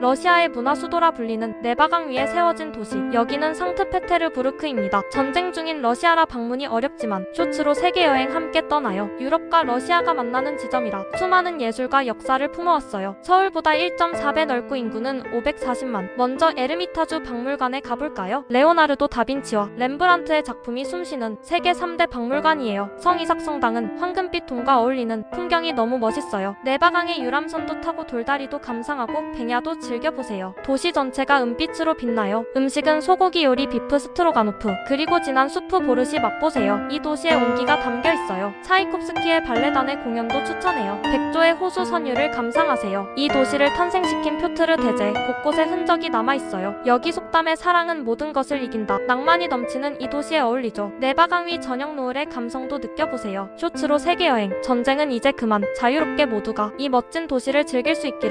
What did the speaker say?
러시아의 문화 수도라 불리는 네바강 위에 세워진 도시. 여기는 상트페테르부르크입니다. 전쟁 중인 러시아라 방문이 어렵지만 쇼츠로 세계 여행 함께 떠나요. 유럽과 러시아가 만나는 지점이라 수많은 예술과 역사를 품어왔어요. 서울보다 1.4배 넓고 인구는 540만. 먼저 에르미타주 박물관에 가볼까요? 레오나르도 다빈치와 렘브란트의 작품이 숨쉬는 세계 3대 박물관이에요. 성이삭 성당은 황금빛 동과 어울리는 풍경이 너무 멋있어요. 네바강의 유람선도 타고 돌다리도 감상하고 백야도 즐겨보세요. 도시 전체가 은빛으로 빛나요. 음식은 소고기 요리 비프 스트로가노프 그리고 진한 수프 보르시 맛보세요. 이 도시의 온기가 담겨 있어요. 차이콥스키의 발레단의 공연도 추천해요. 백조의 호수 선율을 감상하세요. 이 도시를 탄생시킨 표트르 대제 곳곳에 흔적이 남아 있어요. 여기 속담의 사랑은 모든 것을 이긴다. 낭만이 넘치는 이 도시에 어울리죠. 네바강 위 저녁 노을의 감성도 느껴보세요. 쇼츠로 세계 여행. 전쟁은 이제 그만. 자유롭게 모두가 이 멋진 도시를 즐길 수 있기를